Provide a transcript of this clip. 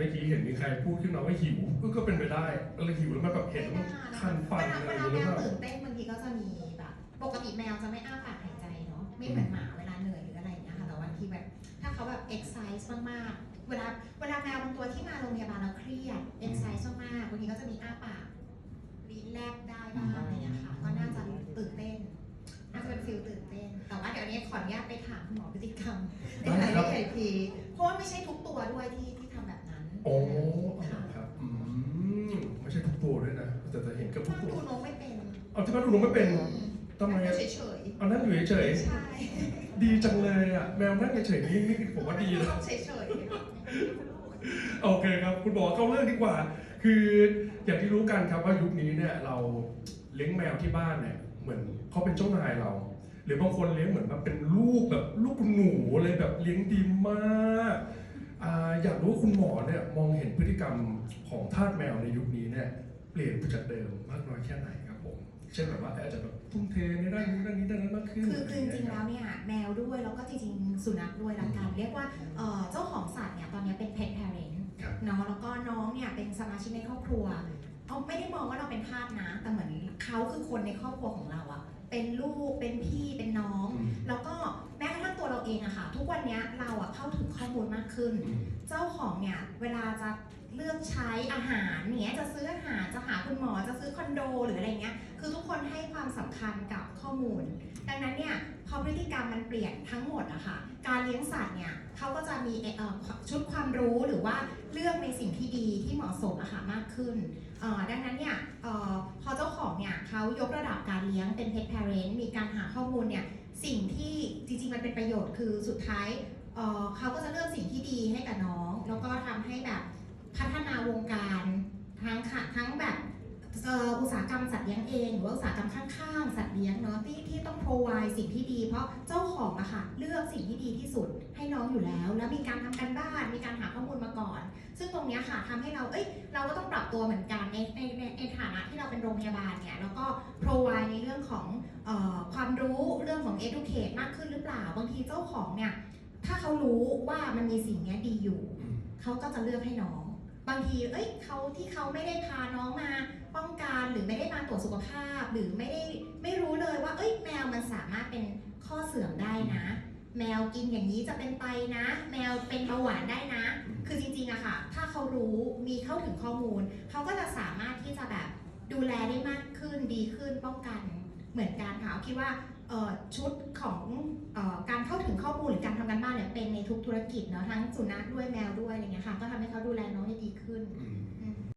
เมื่อกี้เห็นมีใครพูดขึ้นมาว่าหิวเออก็เป็นไปได้อะไรหิวแล้วมันแบบเห็นแล้วมันคันฟันเวอะไรลาอย่างเวเงี้ยหลารือเปล่าแมวตื่นเต้นบางทีก็จะมีแบบปกติแมวจะไม่อ้าปากหายใจเนาะไม่เหมือนหมาเวลาเหนื่อยหรืออะไรอย่างเงี้ยค่ะแต่ว่าบางทีแบบถ้าเขาแบบเอ็กไซส์มากๆเวลาเวลาแมวบางตัวที่มาโรงพยาบาลแล้วเครียดเอ็กไซส์มากๆบางทีก็จะมีอ้าปากลิ้นแลบได้บ้างอะไรอย่างเงี้ยค่ะก็น่าจะตื่นเต้นน่าจะเป็นฟิลตื่นเต้น แต่ว่าเดี๋ยวนี้ขออนุญาตไปถามคุณหมอพฤติกรรมในรายละเอียดอีกทีเพราะว่าไม่ใช่ทุกตัวด้วยที่ที่ทำแบบนั้น โอ้เอาครับอืมไม่ใช่ทุกตัวด้วยนะ แต่จะเห็นกับทุฟักงตัวดูน้องไม่เป็นเอาที่บ้านดูนมไม่เป็นทำไมนั่อะงเฉยเอานั่งอยู่เฉยๆใช่ๆดีจังเลยอะแมวนั่งเฉยๆนี่นี่ผมว่าดีนะ เฉยๆโอเคครับ คุณหมอเข้าเรื่องดีกว่า คืออย่างที่รู้กันครับว่ายุคนี้เนี่ยเราเลี้ยงแมวที่บ้านเนี่ยเหมือนเขาเป็นเจ้านายเรา หรือบางคนเลี้ยงเหมือนแบบเป็นลูกแบบลูกคุณหนูเลยแบบเลี้ยงดีมาก อ่าอยากรู้ว่าคุณหมอเนี่ยมองเห็นพฤติกรรมของทาสแมวในยุคนี้เนี่ยเปลี่ยนไปจากเดิมมากน้อยแค่ไหนครับผม เช่นแบบว่าอาจจะแบบทุ่มเทในด้านนี้ด้านนี้ด้านนั้นมากขึ้นคือคือจริงๆแล้วเนี่ยแมวด้วยแล้วก็จริงๆสุนัขด้วยละกันเรียกว่าเอ่อเจ้าของสัตว์เนี่ยตอนนี้เป็น pet parent ครับเนาะแล้วก็น้องเนี่ยเป็นสมาชิกในครอบครัวเอาไม่ได้มองว่าเราเป็นทาสนะแต่เหมือนเขาคือคนในครอบครัวของเราอะเป็นลูกเป็นพี่เป็นน้องอืมแล้วก็ แม้กระทั่งตัวเราเองอะค่ะ ทุกวันเนี้ยเราอะเข้าถึงข้อมูลมากขึ้นอืมเจ้าของเนี่ยเวลาจะเลือกใช้อาหารเนี้ยจะซื้ออาหารจะหาคุณหมอจะซื้อคอนโดหรืออะไรเงี้ยคือทุกคนให้ความสำคัญกับข้อมูล ดังนั้นเนี่ยพอพฤติกรรมมันเปลี่ยนทั้งหมดอะค่ะการเลี้ยงสัตว์เนี่ยเขาก็จะมีเอ่อชุดความรู้หรือว่าเลือกในสิ่งที่ดีที่เหมาะสมอะค่ะมากขึ้นเอ่อดังนั้นเนี่ยเอ่อพอเจ้าของเนี่ยเขายกระดับการเลี้ยงเป็น pet parent มีการหาข้อมูลเนี่ย สิ่งที่จริงๆมันเป็นประโยชน์คือสุดท้ายเอ่อเขาก็จะเลือกสิ่งที่ดีให้กับน้อง แล้วก็ทำให้แบบพัฒนาวงการทั้งค่ะทั้งแบบอ,อ,อุตสาหกรรมสัตว์เลี้ยงเอง หรือว่าอุตสาหกรรมข้างๆ สัตว์เลี้ยงเนาะที่ที่ต้อง provide สิ่งที่ดี เพราะเจ้าของอะค่ะเลือกสิ่งที่ดีที่สุดให้น้องอยู่แล้ว แล้วมีการทำกันบ้านมีการหาข้อมูลมาก่อน ซึ่งตรงเนี้ยค่ะทำให้เราเอ้ยเราก็ต้องปรับตัวเหมือนกันในในใน เราเป็นโรงพยาบาลเนี่ยแล้วก็ provide ในเรื่องของเออความรู้เรื่องของ educate มากขึ้นหรือเปล่า บางทีเจ้าของเนี่ยถ้าเขารู้ว่ามันมีสิ่งเนี้ยดีอยู่อืมเขาก็จะเลือกให้น้อง บางทีเอ้ยเขาที่เขาไม่ได้พาน้องมาป้องกันหรือไม่ได้มาตรวจสุขภาพ หรือไม่ได้ไม่รู้เลยว่า เอ้ยแมวมันสามารถเป็นข้อเสื่อมได้นะ แมวกินอย่างนี้จะเป็นไตนะ แมวเป็นเบาหวานได้นะ คือจริงๆอะค่ะ ถ้าเขารู้มีเข้าถึงข้อมูล เขาก็จะสามารถที่จะแบบ ดูแลได้มากขึ้นดีขึ้นป้องกันเหมือนกันค่ะคิดว่าชุดของอการเข้าถึงข้อมูลหรือการทำการบ้านเนี่ยเป็นในทุกธุรกิจเนาะทั้งสุนัขด้วยแมวด้วยอะไรเงี้ยค่ะก็ทำให้เขาดูแลน้องได้ดีขึ้น